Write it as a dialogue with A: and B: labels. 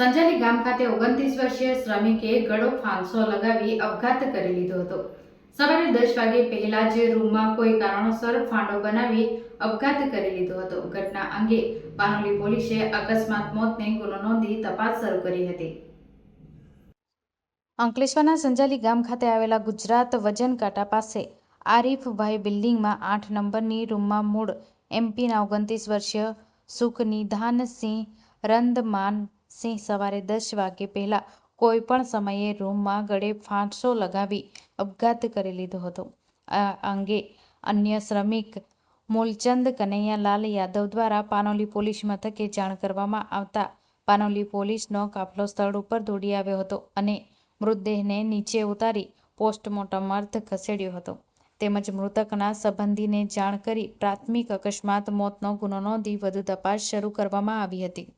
A: સંજાલી ગામ ખાતે ઓગણત્રીસ વર્ષીય શ્રમિકે ગળો ફાંસો લગાવી અપઘાત કરી લીધો હતો. સવારે દસ વાગે પહેલા જ રૂમમાં કોઈ કારણોસર ફાંડો બનાવી અપઘાત કરી લીધો હતો. ઘટના અંગે પાનોલી પોલીસે અકસ્માત મોતને ગુનો નોંધી તપાસ શરૂ કરી હતી. અંકલેશ્વરના સંજાલી ગામ ખાતે આવેલા ગુજરાત વજન કાંટા પાસે આરીફભાઈ બિલ્ડિંગમાં આઠ નંબરની રૂમમાં મૂળ એમપીના ઓગણત્રીસ વર્ષીય સુખનિધાનસિંહ રંદમાનસિંહ સવારે દસ વાગે પહેલાં કોઈ પણ સમયે રૂમમાં ગળે ફાંસો લગાવી આપઘાત કરી લીધો હતો. આ અંગે અન્ય શ્રમિક મૂલચંદ કનૈયાલાલ યાદવ દ્વારા પાનોલી પોલીસ મથકે જાણ કરવામાં આવતા પાનોલી પોલીસનો કાફલો સ્થળ ઉપર દોડી આવ્યો હતો અને મૃતદેહને નીચે ઉતારી પોસ્ટમોર્ટમ અર્થ ખસેડ્યો હતો. તેમજ મૃતકના સંબંધીને જાણ કરી પ્રાથમિક અકસ્માત, મોતનો ગુનો નોંધી વધુ તપાસ શરૂ કરવામાં આવી હતી.